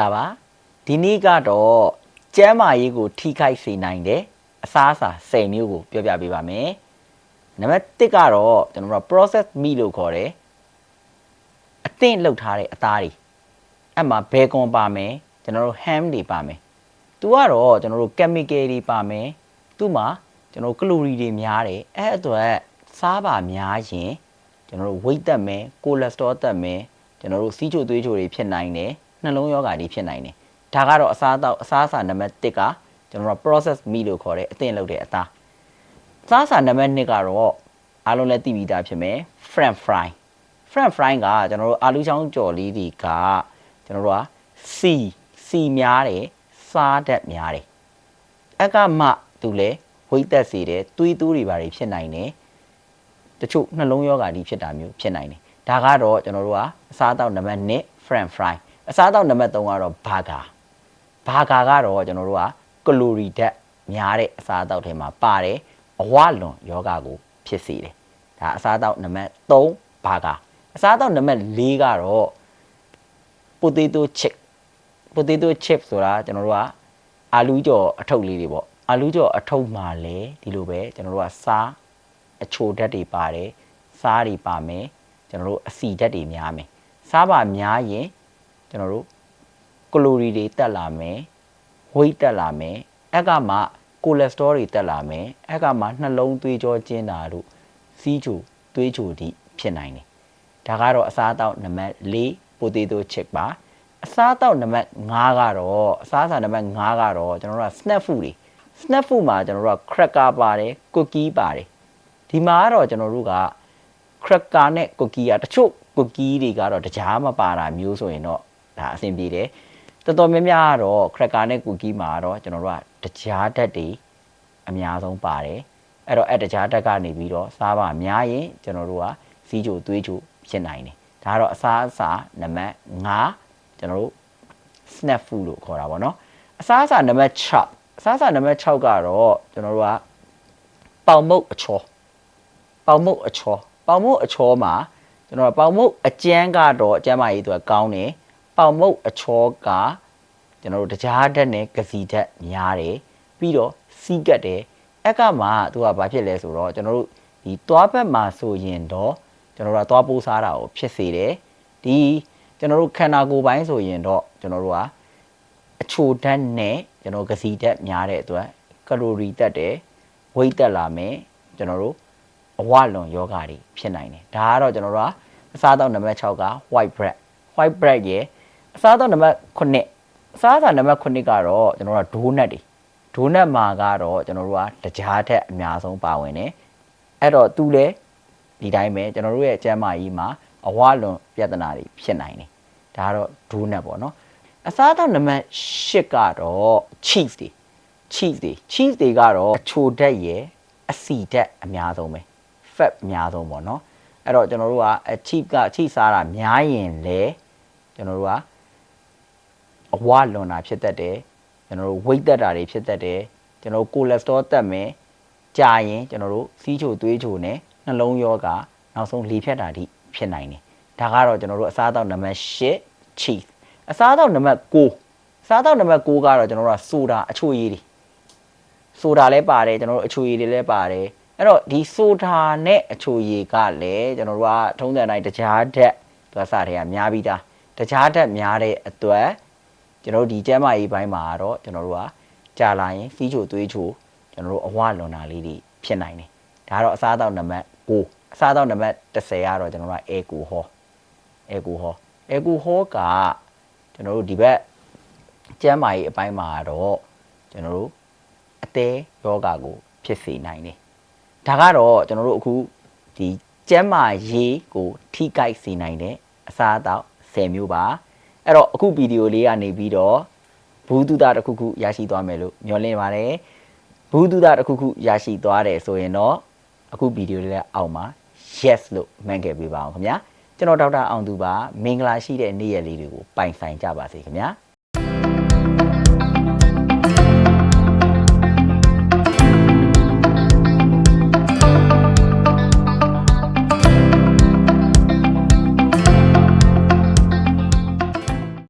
လာပါဒီနေ့ကတော့ကျမ်းမာရေးကို ထိခိုက်စေနိုင်တဲ့အစားအစာ10မျိုးကို ပြောပြပေးပါမယ်နံပါတ်1ကတော့ကျွန်တော်တို့ process meat လို့ခေါ်တယ်အသင့်လုပ်ထားတဲ့အသားတွေအဲ့မှာဘေကွန်ပါမယ်ကျွန်တော်တို့ ham တွေပါမယ်သူကတော့ကျွန်တော်တို့ chemical တွေပါမယ်သူ့မှာကျွန်တော်တို့ calorie တွေများတယ်အဲ့အတွက်စားပါများရင်ကျွန်တော်တို့ weight တက်မယ် cholesterol တက်မယ်ကျွန်တော်တို့စီးချိုသွေးချိုတွေဖြစ်နိုင်တယ် နှလုံးရောဂါတွေဖြစ်နိုင်တယ်ဒါကတော့အစားအသောက်အစားအစာနံပါတ်1ကကျွန်တော်တို့ process meat လို့ခေါ်တဲ့အသင့်လုပ်တဲ့အသားအစားအစာနံပါတ်2ကတော့အားလုံးလည်းသိပြီးသားဖြစ်မယ် french fry french fry ကကျွန်တော်တို့အာလူချောင်းကြော်လေးတွေကကျွန်တော်တို့ကစီစီများတယ်စားတတ်များတယ်အကမှသူလဲဝိတ်သက်စေတယ်သွေးတိုးတွေပါတွေဖြစ်နိုင်တယ်တချို့နှလုံးရောဂါတွေဖြစ်တာမျိုးဖြစ်နိုင်တယ်ဒါကတော့ကျွန်တော်တို့ကအစားအသောက်နံပါတ်1 french fry အစားအသောက်နံပါတ်3ကတော့ burger ဘာဂါကတော့ကျွန်တော်တို့ကကလိုရီဓာတ်များတဲ့အစားအသောက်ထဲမှာပါတယ်အဝလွန်ယောဂကိုဖြစ်စေတယ်ဒါအစားအသောက်နံပါတ်3ဘာဂါအစားအသောက်နံပါတ်4ကတော့ potato chip potato chip ဆိုတာကျွန်တော်တို့ကအာလူးကြော်အထုပ်လေးတွေပေါ့အာလူးကြော်အထုပ်မှာလည်းဒီလိုပဲကျွန်တော်တို့ကစားအချိုဓာတ်တွေပါတယ်စားတွေပါမယ်ကျွန်တော်တို့အစီဓာတ်တွေများမယ်စားပါများရင် ကျွန်တော်တို့ကလိုရီတွေတက်လာမယ်ဝိတ်တက်လာမယ်အက်ကမှကိုလက်စတရောတွေတက်လာမယ်အက်ကမှနှလုံးသွေးကြောကျဉ်တာတို့စီးချိုသွေးချိုတိဖြစ်နိုင်တယ်ဒါကတော့အစားအသောက်နံပါတ်၄ potato chip ပါအစားအသောက်နံပါတ်5ကတော့အစားအစာနံပါတ်5ကတော့ကျွန်တော်တို့က snack food တွေ snack food မှာကျွန်တော်တို့က cracker ပါတယ် cookie ပါတယ်ဒီမှာကတော့ကျွန်တော်တို့က cracker နဲ့ cookie อ่ะတချို့ cookie တွေကတော့တကြားမပါတာမျိုးဆိုရင်တော့ ဒါအဆင်ပြေတယ်တော်တော်များများကတော့ cracker နဲ့ cookie မှာတော့ကျွန်တော်တို့ကတကြားဓာတ်တွေအများဆုံးပါတယ်အဲ့တော့အဲ့တကြားဓာတ်ကနေပြီးတော့စားပါများရင်ကျွန်တော်တို့ကစီးချိုသွေးချိုဖြစ်နိုင်တယ်ဒါကတော့အစားအစာနံပါတ်5ကျွန်တော်တို့ snack food လို့ခေါ်တာပေါ့နော်အစားအစာနံပါတ်6အစားအစာနံပါတ်6ကတော့ကျွန်တော်တို့ကပေါင်မုတ်အချောပေါင်မုတ်အချောပေါင်မုတ်အချောမှာကျွန်တော်ပေါင်မုတ်အကျန်းကတော့အကျန်းမကြီးသူကကောင်းတယ် ပေါင်မုတ်အချောကကျွန်တော်တို့တကြားဓာတ်နဲ့ကစီဓာတ်များတယ်ပြီးတော့စီးကတ်တယ်အက်ကမှသူကဘာဖြစ်လဲဆိုတော့ကျွန်တော်တို့ဒီသွားဘက်မှာဆိုရင်တော့ကျွန်တော်တို့ကသွားပိုးစားတာကိုဖြစ်စေတယ်ဒီကျွန်တော်တို့ခန္ဓာကိုယ်ပိုင်းဆိုရင်တော့ကျွန်တော်တို့ကအချိုဓာတ်နဲ့ကျွန်တော်ကစီဓာတ်များတဲ့အတွက်ကလိုရီတက်တယ်ဝိတ်တက်လာမယ်ကျွန်တော်တို့အဝလွန်ယောဂါတွေဖြစ်နိုင်တယ်ဒါကတော့ကျွန်တော်တို့ကအစားအသောက်နံပါတ်6က white bread white bread ရဲ့ အစားအသောက်နံပါတ်9အစားအသောက်နံပါတ်9ကတော့ကျွန်တော်တို့ကဒိုးနတ်တွေဒိုးနတ်မှာကတော့ကျွန်တော်တို့ကတကြားထက်အများဆုံးပါဝင်တယ်အဲ့တော့သူလဲဒီတိုင်းပဲကျွန်တော်တို့ရဲ့ကျန်းမာရေးမှာအဝလွန်ပြဿနာတွေဖြစ်နိုင်တယ်ဒါကတော့ဒိုးနတ်ပေါ့နော်အစားအသောက်နံပါတ်10ကတော့ cheese တွေ cheese တွေ cheese တွေကတော့အချိုဓာတ်ရယ်အစီဓာတ်အများဆုံးပဲ fat အများဆုံးပေါ့နော်အဲ့တော့ကျွန်တော်တို့ကအ cheap က cheap စားတာများရင်လေကျွန်တော်တို့က အဝလွန်တာဖြစ်တတ်တယ်ကျွန်တော်တို့ weight တက်တာတွေဖြစ်တတ်တယ်ကျွန်တော်တို့ cholesterol တက်မယ်ကြာရင်ကျွန်တော်တို့စီးချိုသွေးချိုနဲ့နှလုံးရောဂါနောက်ဆုံးလေဖြတ်တာတိဖြစ်နိုင်တယ်ဒါကတော့ကျွန်တော်တို့အစားအသောက်နံပါတ်8 cheese အစားအသောက်နံပါတ်9အစားအသောက်နံပါတ်9ကတော့ကျွန်တော်တို့ကဆိုတာအချိုရည်တွေဆိုတာလည်းပါတယ်ကျွန်တော်တို့အချိုရည်တွေလည်းပါတယ်အဲ့တော့ဒီဆိုတာနဲ့အချိုရည်ကလည်းကျွန်တော်တို့ကထုံးစံတိုင်းတကြားဓာတ်သူကစတွေကများပြီးသားတကြားဓာတ်များတဲ့အတွက် ကျွန်တော်တို့ဒီကျန်းမာရေးဘိုင်းမှာတော့ကျွန်တော်တို့ကကြာလာရင်စီးချိုသွေးချိုကျွန်တော်တို့အဝလွန်တာလေးတွေဖြစ်နိုင်တယ်ဒါကတော့အစားအသောက်နံပါတ်9အစားအသောက်နံပါတ်10ကတော့ကျွန်တော်တို့ကအေကိုဟောအေကိုဟောအေကိုဟောကကျွန်တော်တို့ဒီဘက်ကျန်းမာရေးအပိုင်းမှာတော့ကျွန်တော်တို့အသေးယောဂါကို ဖြစ်စေနိုင်တယ်ဒါကတော့ကျွန်တော်တို့အခုဒီကျမ်းမာရေးကို ထိကိုက်စေနိုင်တဲ့အစားအသောက်10မျိုးပါ အဲ့တော့အခုဗီဒီယိုလေးကနေပြီးတော့ဘူးတုဒတစ်ခုခုရရှိသွားမယ်လို့မျှော်လင့်ပါတယ်ဘူးတုဒတစ်ခုခုရရှိသွားတယ်ဆိုရင်တော့အခုဗီဒီယိုလေးအောက်မှာ yes လို့မှန်ခဲ့ပေးပါအောင်ခင်ဗျာကျွန်တော်ဒေါက်တာအောင်သူပါမင်္ဂလာရှိတဲ့နေ့ရက်လေးတွေကိုပိုင်ဆိုင်ကြပါစေခင်ဗျာ